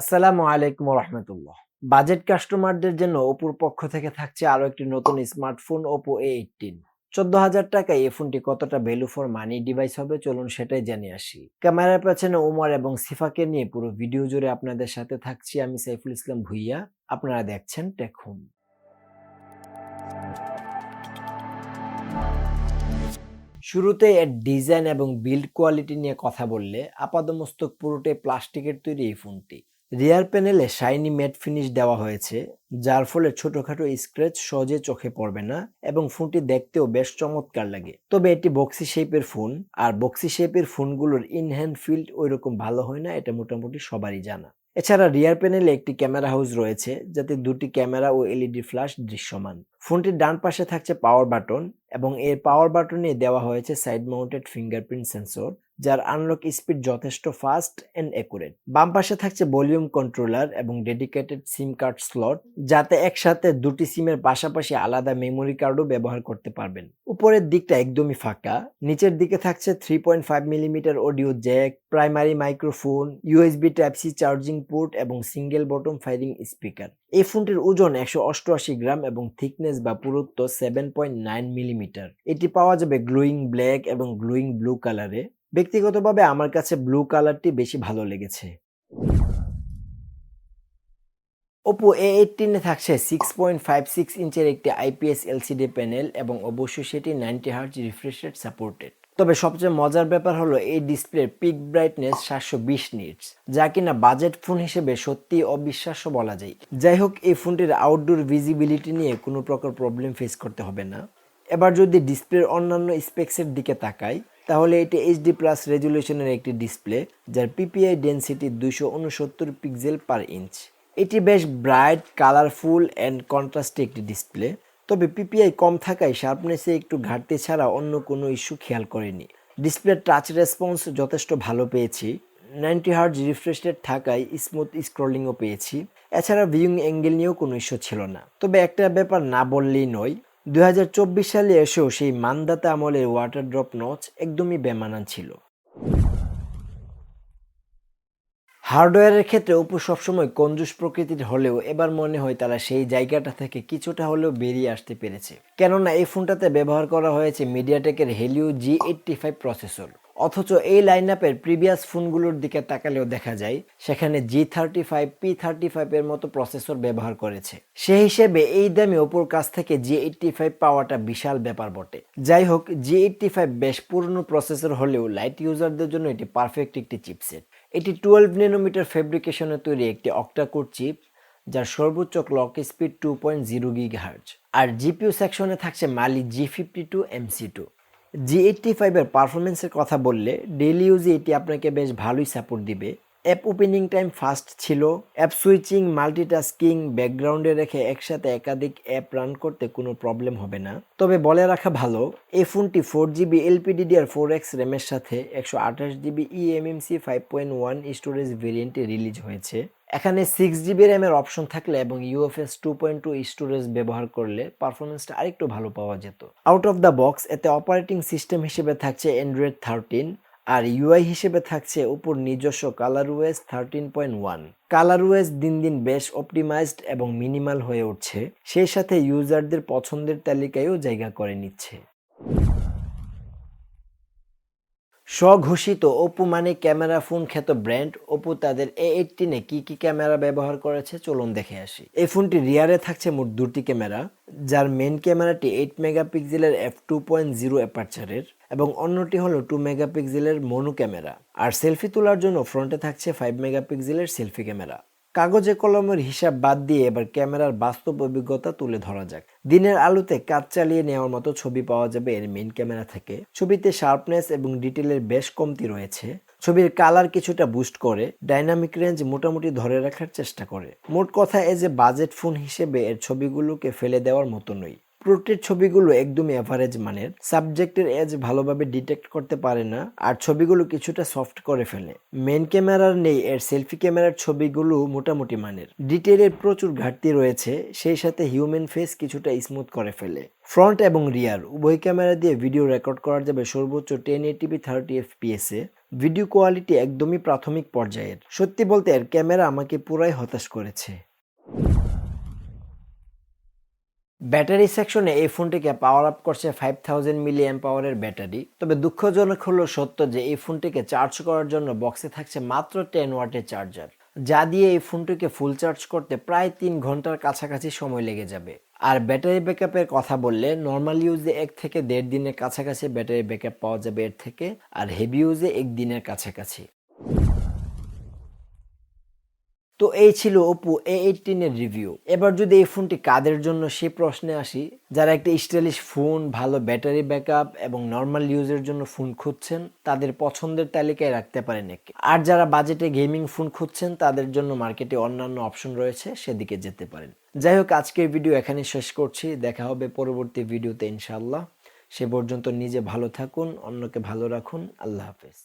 আসসালামু আলাইকুম রহমতুল্লাহ বাজেট কাস্টমারদের জন্য ওপোর পক্ষ থেকে থাকছে আরও একটি নতুন স্মার্টফোন ওপো এ এইটিন চোদ্দ হাজার টাকায় এই ফোনটি কতটা ভ্যালু ফর মানি ডিভাইস হবে চলুন সেটাই জেনে আসি। ক্যামেরার পেছনে ওমর এবং সিফাকে নিয়ে পুরো ভিডিও জুড়ে আপনাদের সাথে থাকছি আমি সাইফুল ইসলাম ভুইয়া, আপনারা দেখছেন টেকহুম শুরুতে এর ডিজাইন এবং বিল্ড কোয়ালিটি নিয়ে কথা বললে আপাদমস্তক পুরোটাই প্লাস্টিকের তৈরি এই ফোনটি। রিয়ার প্যানেলে শাইনি ম্যাট ফিনিশ দেওয়া হয়েছে। যার ফলে ছোটখাটো স্ক্র্যাচ সহজে চোখে পড়বে না এবং ফোনটি দেখতেও বেশ চমৎকার লাগে। তবে এটি বক্সি শেপের ফোন আর বক্সি শেপের ফোনগুলোর ইনহ্যান্ড ফিল্ড ওইরকম ভালো হয় না, এটা মোটামুটি সবারই জানা। এছাড়া রিয়ার প্যানেলে একটি ক্যামেরা হাউস রয়েছে, যাতে দুটি ক্যামেরা ও এলইডি ফ্ল্যাশ দৃশ্যমান। ফোনটির ডান পাশে থাকছে পাওয়ার বাটন এবং এর পাওয়ার বাটনে দেওয়া হয়েছে সাইড মাউন্টেড ফিঙ্গারপ্রিন্ট সেন্সর যার আনলক স্পিড যথেষ্ট ফাস্ট এন্ড একুরেট বাম পাশে থাকছে ভলিউম কন্ট্রোলার এবং ডেডিকেটেড সিম কার্ড স্লট যাতে একসাথে দুটি সিমের পাশাপাশি আলাদা মেমোরি কার্ডও ব্যবহার করতে পারবেন। উপরের দিকটা একদমই ফাঁকা, নিচের দিকে থাকছে three point five millimetre audio jack primary microphone USB type C charging port এবং সিঙ্গেল বটম ফায়ারিং স্পিকার এই ফোনটির ওজন একশো অষ্টআশি গ্রাম এবং থিকনেস বা পুরুত্ব সেভেন পয়েন্ট নাইন মিলিমিটার এটি পাওয়া যাবে গ্লোয়িং ব্ল্যাক এবং গ্লোয়িং ব্লু কালারে ব্যক্তিগতভাবে আমার কাছে ব্লু কালারটি বেশি ভালো লেগেছে। ওপো এ এইটিনে থাকছে সিক্স পয়েন্ট ফাইভ সিক্স ইঞ্চের একটি আইপিএস এলসিডি প্যানেল এবং অবশ্যই সেটি ninety hertz refresh rate supported তবে সবচেয়ে মজার ব্যাপার হলো এই ডিসপ্লের পিক ব্রাইটনেস সাতশো বিশ নিটস যা কিনা বাজেট ফোন হিসেবে সত্যি অবিশ্বাস্য বলা যায়। যাই হোক, এই ফোনটির আউটডোর ভিজিবিলিটি নিয়ে কোনো প্রকার প্রবলেম ফেস করতে হবে না। এবার যদি ডিসপ্লের অন্যান্য স্পেক্সের দিকে তাকাই, তাহলে এটি এইচডি প্লাস রেজুলেশনের একটি ডিসপ্লে যার পিপিআই ডেন্সিটি দুইশো উনসত্তর পিক্সেল পার ইঞ্চ এটি বেশ ব্রাইট, কালারফুল অ্যান্ড কন্ট্রাস্টে একটি ডিসপ্লে তবে পিপিআই কম থাকায় শার্পনেসে একটু ঘাটতি ছাড়া অন্য কোনো ইস্যু খেয়াল করেনি। ডিসপ্লের টাচ রেসপন্স যথেষ্ট ভালো পেয়েছি। নাইনটি হার্জ রিফ্রেশ রেট থাকায় স্মুথ স্ক্রলিংও পেয়েছি। এছাড়া ভিউইং অ্যাঙ্গেল নিয়েও কোনো ইস্যু ছিল না। তবে একটা ব্যাপার না বললেই নয়, দুই সালে এসেও সেই মানদাতা আমলের ওয়াটার ড্রপ নচ একদমই বেমানান ছিল। হার্ডওয়্যারের ক্ষেত্রে অপু সবসময় কঞ্জুস প্রকৃতির হলেও এবার মনে হয় তারা সেই জায়গাটা থেকে কিছুটা হলেও বেরিয়ে আসতে পেরেছে। কেননা এই ফোনটাতে ব্যবহার করা হয়েছে মিডিয়াটেকের Helio G eighty five processor অথচ এই লাইন আপের প্রিভিয়াস ফোনগুলোর দিকে তাকালেও দেখা যায়, সেখানে G thirty five P thirty ফাইভের মতো প্রসেসর ব্যবহার করেছে। সেই হিসেবে এই দামে ওপোর কাছ থেকে জি এইটটি ফাইভ পাওয়াটা বিশাল ব্যাপার বটে। যাই হোক জি এইটটি ফাইভ বেশ পুরনো প্রসেসর হলেও লাইট ইউজারদের জন্য এটি পারফেক্ট একটি চিপসেট এটি টুয়েলভ নেনোমিটার ফেব্রিকেশনে তৈরি একটি অক্টাকোর চিপ যার সর্বোচ্চ clock speed two point zero gigahertz আর জিপিউ সেকশনে থাকছে Mali G fifty two MC two G eighty ফাইভের পারফরমেন্সের কথা বললে ডেলি ইউজে এটি আপনাকে বেশ ভালোই সাপোর্ট দিবে। অ্যাপ ওপেনিং টাইম ফাস্ট ছিল। অ্যাপ সুইচিং, মাল্টিটাস্কিং, ব্যাকগ্রাউন্ডে রেখে একসাথে একাধিক অ্যাপ রান করতে কোনো প্রবলেম হবে না। তবে বলে রাখা ভালো, এই ফোনটি four GB LPDDR four X র্যামের সাথে একশো আঠাশ GB eMMC five point one storage ভেরিয়েন্টে release হয়েছে। এখানে সিক্স জিবি র্যামের অপশন থাকলে এবং UFS two point two storage ব্যবহার করলে পারফরমেন্সটা আরেকটু ভালো পাওয়া যেত। আউট অফ দ্য বক্স এতে অপারেটিং সিস্টেম হিসেবে থাকছে অ্যান্ড্রয়েড থার্টিন আর ইউআই হিসেবে থাকছে উপর নিজস্ব colour OS thirteen point one colour OS দিন দিন বেশ অপটিমাইজড এবং মিনিমাল হয়ে উঠছে, সেই সাথে ইউজারদের পছন্দের তালিকায়ও জায়গা করে নিচ্ছে। স্বঘোষিত ওপো মানে ক্যামেরা ফোন খ্যাত ব্র্যান্ড। ওপো তাদের এ এইটিনে কী কী ক্যামেরা ব্যবহার করেছে? চলুন দেখে আসি। এই ফোনটি রিয়ারে থাকছে মোট দুটি ক্যামেরা, যার মেন ক্যামেরাটি এইট মেগাপিক্সেলের এফ টু পয়েন্ট জিরো অ্যাপারচারের এবং অন্যটি হলো টু মেগাপিক্সেলের মনো ক্যামেরা। আর সেলফি তোলার জন্য ফ্রন্টে থাকছে ফাইভ মেগাপিক্সেলের সেলফি ক্যামেরা। কাগজে কলমের হিসাব বাদ দিয়ে এবার ক্যামেরার বাস্তব অভিজ্ঞতা তুলে ধরা যাক। দিনের আলোতে কাজ চালিয়ে নেওয়ার মতো ছবি পাওয়া যাবে এর মেন ক্যামেরা থেকে। ছবিতে শার্পনেস এবং ডিটেলের বেশ কমতি রয়েছে। ছবির কালার কিছুটা বুস্ট করে ডাইনামিক রেঞ্জ মোটামুটি ধরে রাখার চেষ্টা করে। মোট কথা এ যে বাজেট ফোন হিসেবে এর ছবিগুলোকে ফেলে দেওয়ার মতো নয়। প্রোটের ছবিগুলো একদমই অ্যাভারেজ মানের। সাবজেক্টের এজ ভালোভাবে ডিটেক্ট করতে পারে না, আর ছবিগুলো কিছুটা সফট করে ফেলে। মেন ক্যামেরার নেই, এর সেলফি ক্যামেরার ছবিগুলো মোটামুটি মানের। ডিটেলের প্রচুর ঘাটতি রয়েছে, সেই সাথে হিউম্যান ফেস কিছুটা স্মুথ করে ফেলে। ফ্রন্ট এবং রিয়ার উভয় ক্যামেরা দিয়ে ভিডিও রেকর্ড করা যাবে সর্বোচ্চ টেন এইটিপি থার্টি এফপিএসে ভিডিও কোয়ালিটি একদমই প্রাথমিক পর্যায়ের। সত্যি বলতে, এর ক্যামেরা আমাকে পুরাই হতাশ করেছে। ব্যাটারি সেকশনে এই ফোনটিকে পাওয়ার আপ করছে ফাইভ থাউজেন্ড মিলি পাওয়ারের ব্যাটারি। তবে দুঃখজনক হলো সত্য যে এই ফোনটিকে চার্জ করার জন্য বক্সে থাকছে মাত্র টেন ওয়াটের চার্জার যা দিয়ে এই ফোনটিকে ফুল চার্জ করতে প্রায় তিন ঘণ্টার কাছাকাছি সময় লেগে যাবে। আর ব্যাটারি ব্যাকআপের কথা বললে নর্মাল ইউজে এক থেকে দেড় দিনের কাছাকাছি ব্যাটারি ব্যাকআপ পাওয়া যাবে এর থেকে, আর হেভি ইউজে এক দিনের কাছাকাছি। তো এই ছিল ওপো এ এইটিনের রিভিউ এবার যদি এই ফোনটি কাদের জন্য, সে প্রশ্নে আসি। যারা একটা স্টাইলিশ ফোন ভালো ব্যাটারি ব্যাকআপ এবং নর্মাল ইউজের জন্য ফোন খুঁজছেন, তাদের পছন্দের তালিকায় রাখতে পারেন একে। আর যারা বাজেটে গেমিং ফোন খুঁজছেন, তাদের জন্য মার্কেটে অন্যান্য অপশন রয়েছে, সেদিকে যেতে পারেন। যাই হোক, আজকের ভিডিও এখানে শেষ করছি। দেখা হবে পরবর্তী ভিডিওতে ইনশাল্লাহ সে পর্যন্ত নিজে ভালো থাকুন, অন্যকে ভালো রাখুন। আল্লাহ হাফেজ।